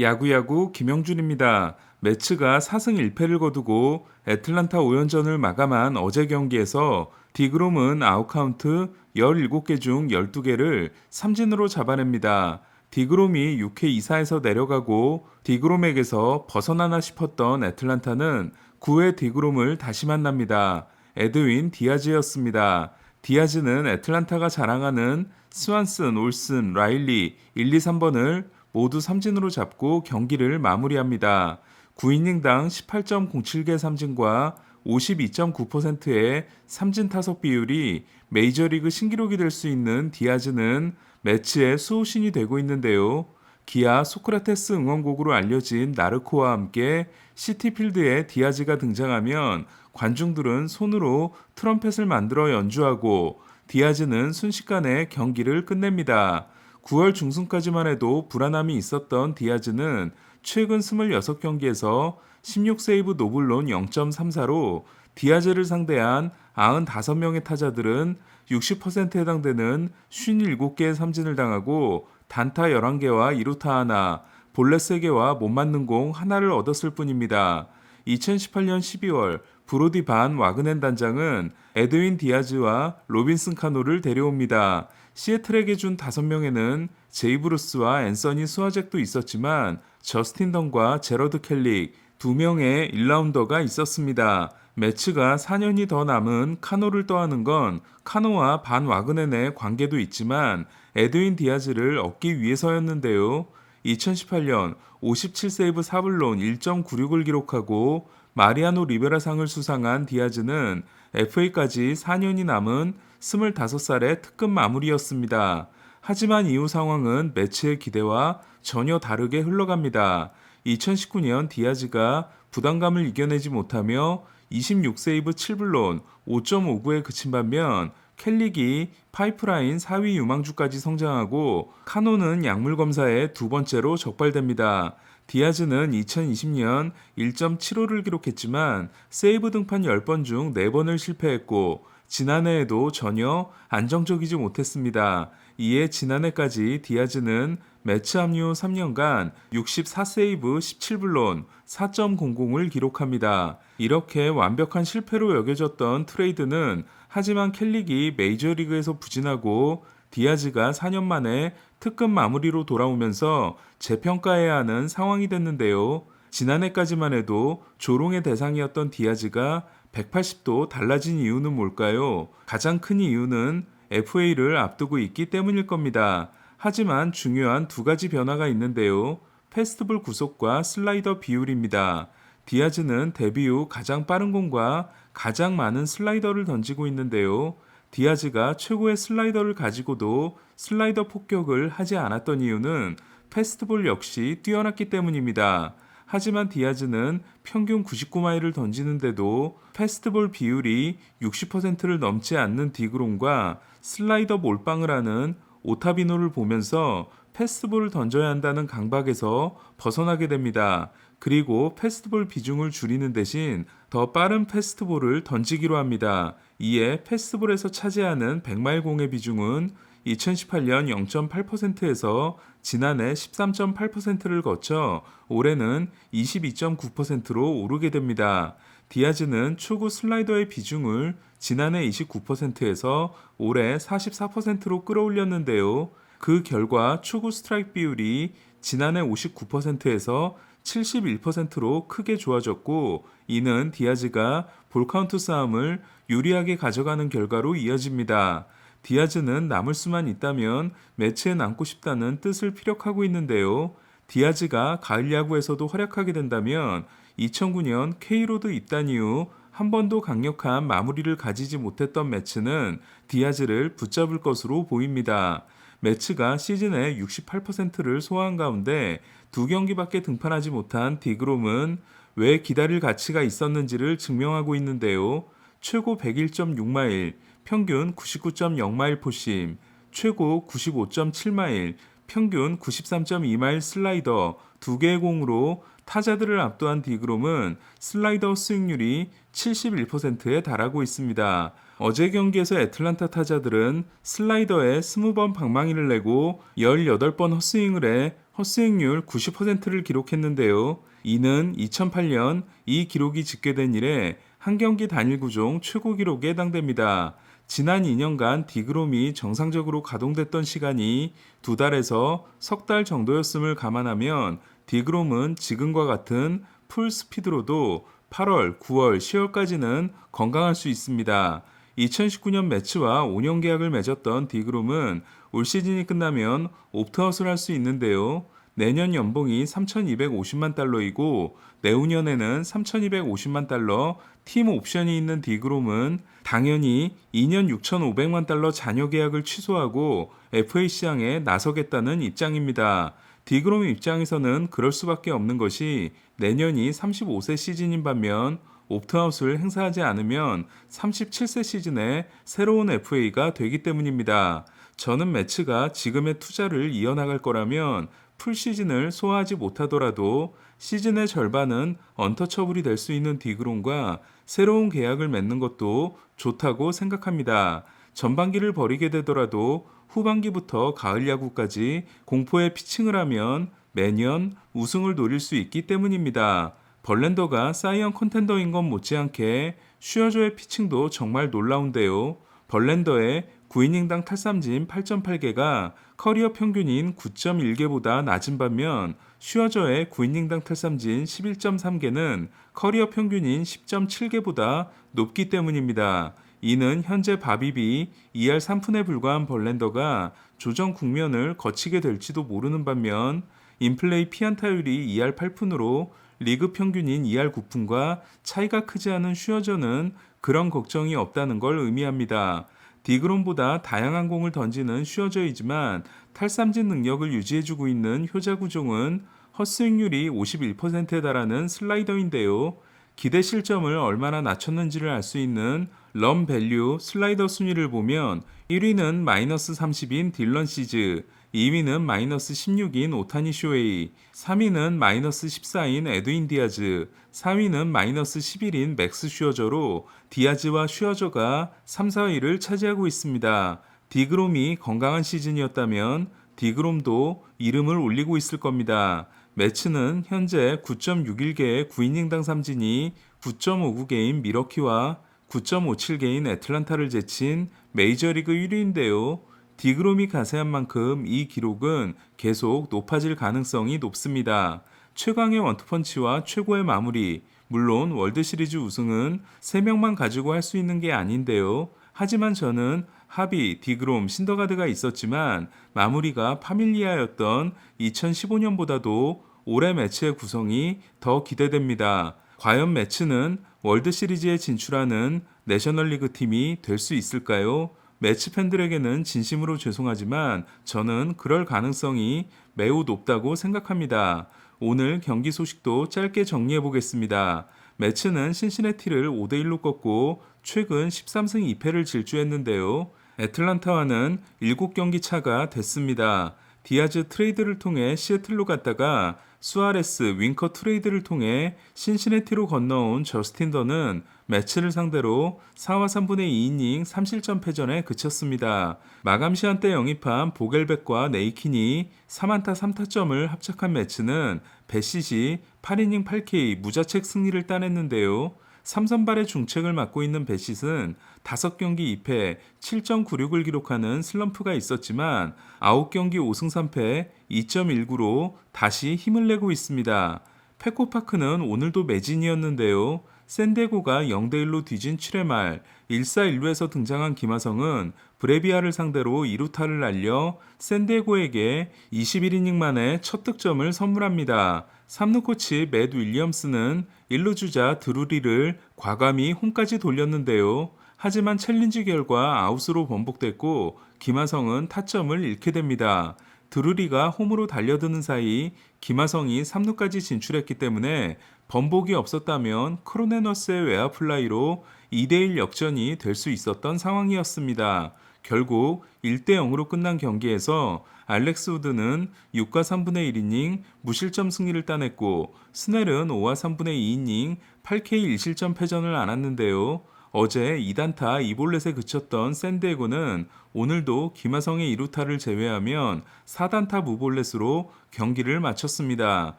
야구야구 김영준입니다. 매츠가 4승 1패를 거두고 애틀란타 5연전을 마감한 어제 경기에서 디그롬은 아웃카운트 17개 중 12개를 삼진으로 잡아냅니다. 디그롬이 6회 2사에서 내려가고 디그롬에게서 벗어나나 싶었던 애틀란타는 9회 디그롬을 다시 만납니다. 에드윈 디아즈였습니다. 디아즈는 애틀란타가 자랑하는 스완슨, 올슨, 라일리 1, 2, 3번을 모두 삼진으로 잡고 경기를 마무리합니다. 9이닝당 18.07개 삼진과 52.9%의 삼진 타석 비율이 메이저리그 신기록이 될 수 있는 디아즈는 매치의 수호신이 되고 있는데요. 기아 소크라테스 응원곡으로 알려진 나르코와 함께 시티필드에 디아즈가 등장하면 관중들은 손으로 트럼펫을 만들어 연주하고 디아즈는 순식간에 경기를 끝냅니다. 9월 중순까지만 해도 불안함이 있었던 디아즈는 최근 26경기에서 16세이브 노블론 0.34로 디아즈를 상대한 95명의 타자들은 60%에 해당되는 57개의 삼진을 당하고 단타 11개와 2루타 하나, 볼넷 3개와 못 맞는 공 하나를 얻었을 뿐입니다. 2018년 12월 브로디 반 와그넨 단장은 에드윈 디아즈와 로빈슨 카노를 데려옵니다. 시애틀에게 준 5명에는 제이 브루스와 앤서니 수아잭도 있었지만 저스틴 던과 제러드 켈릭 2명의 1라운더가 있었습니다. 매츠가 4년이 더 남은 카노를 떠하는 건 카노와 반 와그넨의 관계도 있지만 에드윈 디아즈를 얻기 위해서였는데요. 2018년 57세이브 4블론 1.96을 기록하고 마리아노 리베라상을 수상한 디아즈는 FA까지 4년이 남은 25살의 특급 마무리였습니다. 하지만 이후 상황은 매치의 기대와 전혀 다르게 흘러갑니다. 2019년 디아즈가 부담감을 이겨내지 못하며 26세이브 7블론 5.59에 그친 반면 켈릭이 파이프라인 4위 유망주까지 성장하고 카노는 약물 검사에 두 번째로 적발됩니다. 디아즈는 2020년 1.75를 기록했지만 세이브 등판 10번 중 4번을 실패했고 지난해에도 전혀 안정적이지 못했습니다. 이에 지난해까지 디아즈는 매치 합류 3년간 64세이브 17블론 4.00을 기록합니다. 이렇게 완벽한 실패로 여겨졌던 트레이드는 하지만 켈릭이 메이저리그에서 부진하고 디아즈가 4년 만에 특급 마무리로 돌아오면서 재평가해야 하는 상황이 됐는데요. 지난해까지만 해도 조롱의 대상이었던 디아즈가 180도 달라진 이유는 뭘까요? 가장 큰 이유는 FA를 앞두고 있기 때문일 겁니다. 하지만 중요한 두 가지 변화가 있는데요. 페스티벌 구속과 슬라이더 비율입니다. 디아즈는 데뷔 후 가장 빠른 공과 가장 많은 슬라이더를 던지고 있는데요. 디아즈가 최고의 슬라이더를 가지고도 슬라이더 폭격을 하지 않았던 이유는 페스트볼 역시 뛰어났기 때문입니다. 하지만 디아즈는 평균 99마일을 던지는데도 페스트볼 비율이 60%를 넘지 않는 디그론과 슬라이더 몰빵을 하는 오타비노를 보면서 패스트볼을 던져야 한다는 강박에서 벗어나게 됩니다. 그리고 패스트볼 비중을 줄이는 대신 더 빠른 패스트볼을 던지기로 합니다. 이에 패스트볼에서 차지하는 100마일 공의 비중은 2018년 0.8%에서 지난해 13.8%를 거쳐 올해는 22.9%로 오르게 됩니다. 디아즈는 초구 슬라이더의 비중을 지난해 29%에서 올해 44%로 끌어올렸는데요. 그 결과 초구 스트라이크 비율이 지난해 59%에서 71%로 크게 좋아졌고 이는 디아즈가 볼카운트 싸움을 유리하게 가져가는 결과로 이어집니다. 디아즈는 남을 수만 있다면 매치에 남고 싶다는 뜻을 피력하고 있는데요. 디아즈가 가을 야구에서도 활약하게 된다면 2009년 K로드 입단 이후 한 번도 강력한 마무리를 가지지 못했던 매치는 디아즈를 붙잡을 것으로 보입니다. 매치가 시즌의 68%를 소화한 가운데 두 경기밖에 등판하지 못한 디그롬은 왜 기다릴 가치가 있었는지를 증명하고 있는데요. 최고 101.6마일, 평균 99.0마일 포심, 최고 95.7마일, 평균 93.2마일 슬라이더 두 개의 공으로 타자들을 압도한 디그롬은 슬라이더 스윙률이 71%에 달하고 있습니다. 어제 경기에서 애틀란타 타자들은 슬라이더에 20번 방망이를 내고 18번 헛스윙을 해 헛스윙률 90%를 기록했는데요. 이는 2008년 이 기록이 집계된 이래 한 경기 단일 구종 최고 기록에 해당됩니다. 지난 2년간 디그롬이 정상적으로 가동됐던 시간이 두 달에서 석 달 정도였음을 감안하면 디그롬은 지금과 같은 풀 스피드로도 8월, 9월, 10월까지는 건강할 수 있습니다. 2019년 매치와 5년 계약을 맺었던 디그롬은 올 시즌이 끝나면 옵트아웃을 할 수 있는데요. 내년 연봉이 3,250만 달러이고 내후년에는 3,250만 달러 팀 옵션이 있는 디그롬은 당연히 2년 6,500만 달러 잔여 계약을 취소하고 FA 시장에 나서겠다는 입장입니다. 디그롬 입장에서는 그럴 수밖에 없는 것이 내년이 35세 시즌인 반면 옵트아웃을 행사하지 않으면 37세 시즌에 새로운 FA가 되기 때문입니다. 저는 매치가 지금의 투자를 이어나갈 거라면 풀 시즌을 소화하지 못하더라도 시즌의 절반은 언터처블이 될 수 있는 디그롬과 새로운 계약을 맺는 것도 좋다고 생각합니다. 전반기를 벌이게 되더라도 후반기부터 가을 야구까지 공포의 피칭을 하면 매년 우승을 노릴 수 있기 때문입니다. 벌렌더가 사이언 컨텐더인 건 못지않게 슈어저의 피칭도 정말 놀라운데요. 벌렌더의 9이닝당 탈삼진 8.8개가 커리어 평균인 9.1개보다 낮은 반면 슈어저의 9이닝당 탈삼진 11.3개는 커리어 평균인 10.7개보다 높기 때문입니다. 이는 현재 바비비 2할 3푼에 불과한 벌렌더가 조정 국면을 거치게 될지도 모르는 반면 인플레이 피안타율이 2할 8푼으로 리그 평균인 2할 9푼과 차이가 크지 않은 슈어저는 그런 걱정이 없다는 걸 의미합니다. 디그롬보다 다양한 공을 던지는 슈어저이지만 탈삼진 능력을 유지해주고 있는 효자 구종은 헛스윙률이 51%에 달하는 슬라이더인데요. 기대 실점을 얼마나 낮췄는지를 알 수 있는 럼 밸류 슬라이더 순위를 보면 1위는 마이너스 30인 딜런 시즈, 2위는 마이너스 16인 오타니 쇼웨이, 3위는 마이너스 14인 에드윈 디아즈, 4위는 마이너스 11인 맥스 슈어저로 디아즈와 슈어저가 3, 4위를 차지하고 있습니다. 디그롬이 건강한 시즌이었다면 디그롬도 이름을 올리고 있을 겁니다. 매치는 현재 9.61개의 9이닝당 삼진이 9.59개인 미러키와 9.57개인 애틀란타를 제친 메이저리그 1위인데요. 디그롬이 가세한 만큼 이 기록은 계속 높아질 가능성이 높습니다. 최강의 원투펀치와 최고의 마무리, 물론 월드시리즈 우승은 3명만 가지고 할 수 있는 게 아닌데요. 하지만 저는 하비, 디그롬, 신더가드가 있었지만 마무리가 파밀리아였던 2015년보다도 올해 매치의 구성이 더 기대됩니다. 과연 매치는 월드 시리즈에 진출하는 내셔널리그 팀이 될 수 있을까요? 매치 팬들에게는 진심으로 죄송하지만 저는 그럴 가능성이 매우 높다고 생각합니다. 오늘 경기 소식도 짧게 정리해 보겠습니다. 매치는 신시내티를 5대1로 꺾고 최근 13승 2패를 질주했는데요. 애틀란타와는 7경기 차가 됐습니다. 디아즈 트레이드를 통해 시애틀로 갔다가 수아레스 윙커 트레이드를 통해 신시내티로 건너온 저스틴 더는 매치를 상대로 4와 3분의 2이닝 3실점 패전에 그쳤습니다. 마감 시한 때 영입한 보겔백과 네이킨이 3안타 3타점을 합작한 매치는 베시시 8이닝 8K 무자책 승리를 따냈는데요. 삼선발의 중책을 맡고 있는 베시스는 5경기 2패 7.96을 기록하는 슬럼프가 있었지만 9경기 5승 3패 2.19로 다시 힘을 내고 있습니다. 페코파크는 오늘도 매진이었는데요. 샌데고가 0대1로 뒤진 7회 말 1사 1루에서 등장한 김하성은 브레비아를 상대로 2루타를 날려 샌데고에게 21이닝 만에 첫 득점을 선물합니다. 3루 코치 맷 윌리엄스는 1루 주자 드루리를 과감히 홈까지 돌렸는데요. 하지만 챌린지 결과 아웃으로 번복됐고 김하성은 타점을 잃게 됩니다. 드루리가 홈으로 달려드는 사이 김하성이 3루까지 진출했기 때문에 번복이 없었다면 크로네너스의 외야 플라이로 2대1 역전이 될 수 있었던 상황이었습니다. 결국 1대 0으로 끝난 경기에서 알렉스 우드는 6과 3분의 1이닝 무실점 승리를 따냈고 스넬은 5와 3분의 2이닝 8K 1실점 패전을 안았는데요. 어제 2단타 2볼넷에 그쳤던 샌디에고는 오늘도 김하성의 2루타를 제외하면 4단타 무볼넷으로 경기를 마쳤습니다.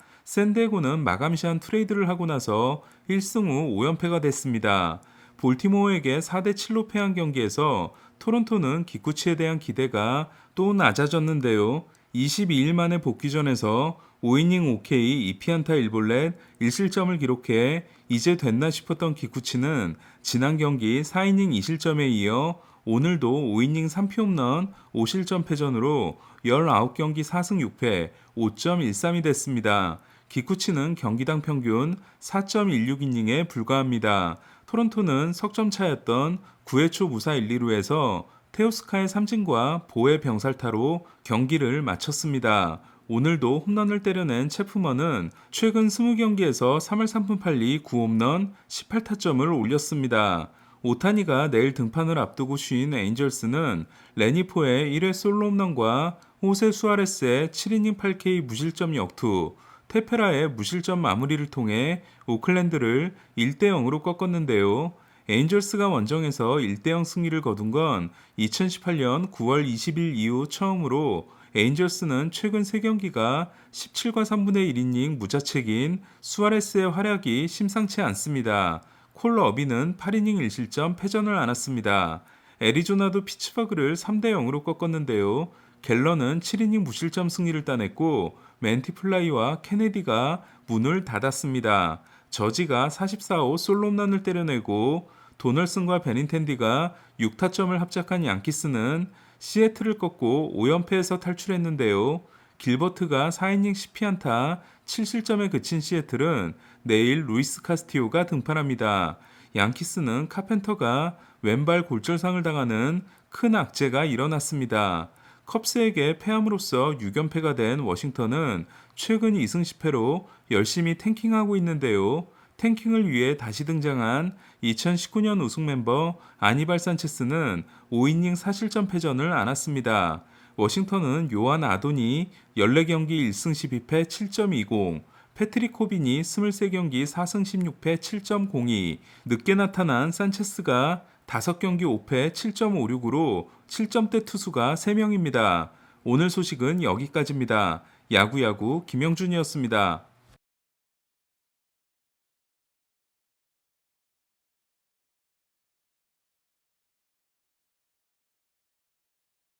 샌디에고는 마감시한 트레이드를 하고 나서 1승 후 5연패가 됐습니다. 볼티모어에게 4대 7로 패한 경기에서 토론토는 기쿠치에 대한 기대가 또 낮아졌는데요. 22일 만에 복귀전에서 5이닝 5K 2피안타 1볼넷 1실점을 기록해 이제 됐나 싶었던 기쿠치는 지난 경기 4이닝 2실점에 이어 오늘도 5이닝 3피 홈런 5실점 패전으로 19경기 4승 6패 5.13이 됐습니다. 기쿠치는 경기당 평균 4.16이닝에 불과합니다. 토론토는 석점 차였던 9회 초 무사 1, 2루에서 테오스카의 삼진과 보의 병살타로 경기를 마쳤습니다. 오늘도 홈런을 때려낸 체프먼은 최근 20경기에서 3할 3푼 8리 9홈런 18타점을 올렸습니다. 오타니가 내일 등판을 앞두고 쉰 에인절스는 레니포의 1회 솔로 홈런과 호세 수아레스의 7이닝 8K 무실점 역투, 테페라의 무실점 마무리를 통해 오클랜드를 1대 0으로 꺾었는데요. 에인절스가 원정에서 1대0 승리를 거둔 건 2018년 9월 20일 이후 처음으로 에인절스는 최근 3경기가 17과 3분의 1이닝 무자책인 수아레스의 활약이 심상치 않습니다. 콜러 어비는 8이닝 1실점 패전을 안았습니다. 애리조나도 피츠버그를 3대 0으로 꺾었는데요. 갤런은 7이닝 무실점 승리를 따냈고 맨티플라이와 케네디가 문을 닫았습니다. 저지가 44호 솔로홈런을 때려내고 도널슨과 베닌텐디가 6타점을 합작한 양키스는 시애틀을 꺾고 5연패에서 탈출했는데요. 길버트가 4이닝 10피안타 7실점에 그친 시애틀은 내일 루이스 카스티오가 등판합니다. 양키스는 카펜터가 왼발 골절상을 당하는 큰 악재가 일어났습니다. 컵스에게 패함으로써 6연패가 된 워싱턴은 최근 2승 10패로 열심히 탱킹하고 있는데요. 탱킹을 위해 다시 등장한 2019년 우승 멤버 아니발 산체스는 5이닝 4실점 패전을 안았습니다. 워싱턴은 요한 아돈이 14경기 1승 12패 7.20, 패트릭 코빈이 23경기 4승 16패 7.02, 늦게 나타난 산체스가 5경기 5패 7.56으로 7점대 투수가 3명입니다. 오늘 소식은 여기까지입니다. 야구야구 김영준이었습니다.